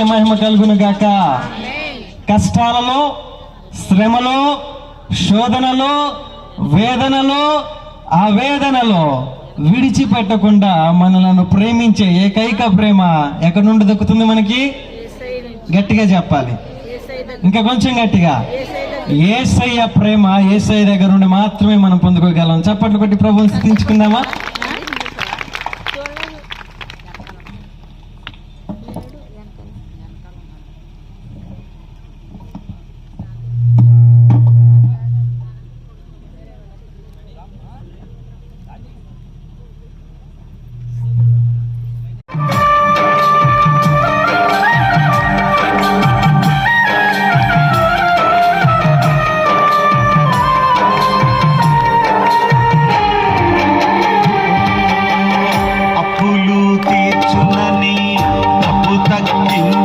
మహిమ కలుగును గాక కష్టాలలో శ్రమలో శోధనలో వేదనలో ఆవేదనలో విడిచిపెట్టకుండా మనలను ప్రేమించే ఏకైక ప్రేమ ఎక్కడి నుండి దక్కుతుంది మనకి? గట్టిగా చెప్పాలి. ఇంకా కొంచెం గట్టిగా. ఏసయ్య ప్రేమ ఏసయ్య దగ్గర నుండి మాత్రమే మనం పొందుకోగలం. చప్పట్లు కొట్టి ప్రభుత్వం స్థితించుకుందామా? నీ తప్పు తగ్గింది